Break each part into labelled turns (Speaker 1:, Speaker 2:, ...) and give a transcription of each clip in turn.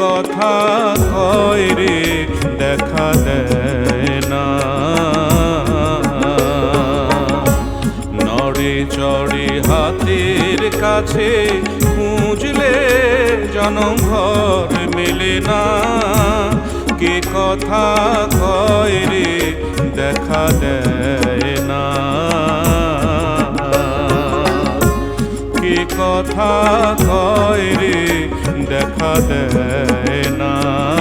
Speaker 1: কথা কয় রে দেখা দেয় না। কাছে খুঁজলে জনম ভর মেলে না। কে কথা কয় রে দেখা দেয় না। কি কথা কয় রে দেখা দেয় না।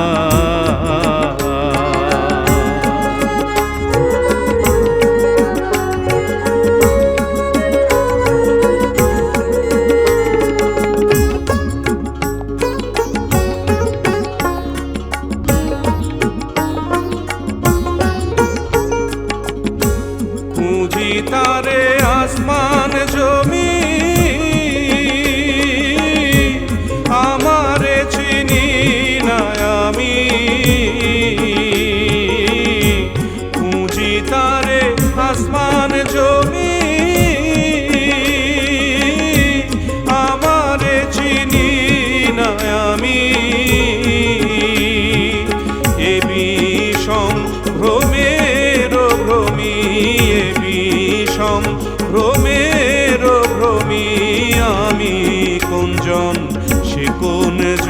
Speaker 1: আসমান জমি। আমারে চিনি না আমি। পুঁজি তারে আসমান জমি। আমারে চিনি না আমি। এ বিষম ভ্রমের ভ্রমি।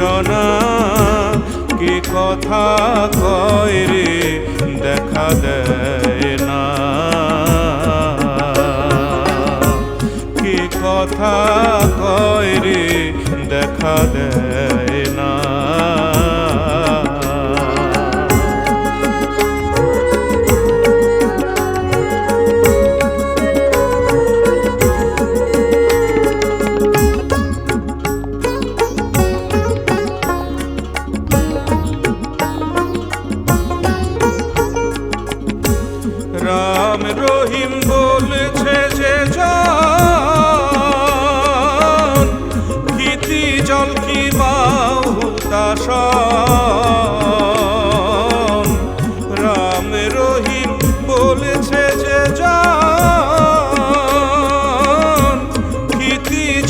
Speaker 1: জনা, কে কথা কয় রে, দেখা দেয় না। কে কথা কয় রে, দেখা দেয় না।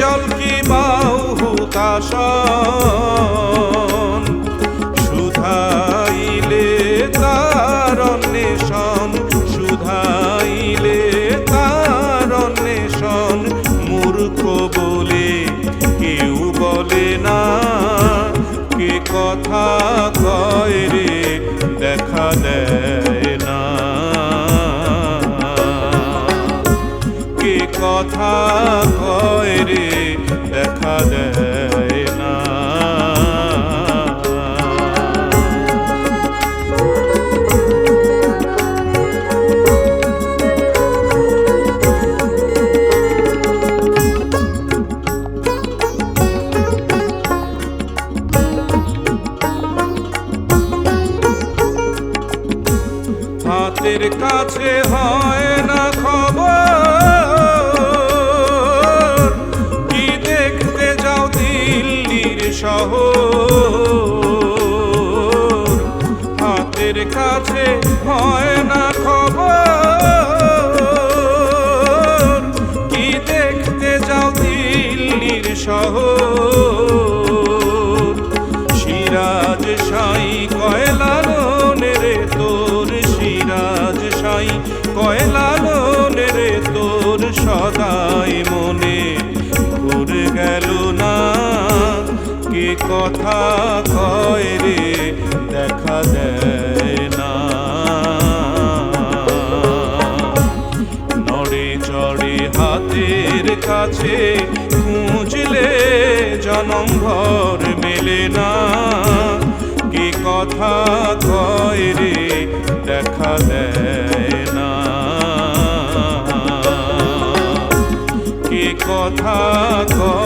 Speaker 1: জল কি বাউ বাহুতাসন সুধাইলে তার অন্বেষণ সুধাইলে তার অন্বেষণ। মূর্খ বলে কেউ বলে না, কে কথা কয় রে, দেখা দেয়। কথা কয় রে দেখা দেয় না। হাতের কাছে হয় কাছে হয় না খবর। কি দেখতে যাও দিল্লির শহর? সিরাজ সাই কয়লালন রে তোর, সিরাজ সাই কয়লালন রে তোর, সদাই মনে ঘুর গেল না। কে কথা কয় রে, দেখা দেয় চড়ে হাতের কাছে খুঁজলে জনম ভর মেলে না। কি কথা কয় রে, দেখা দেয় না। কি কথা কয়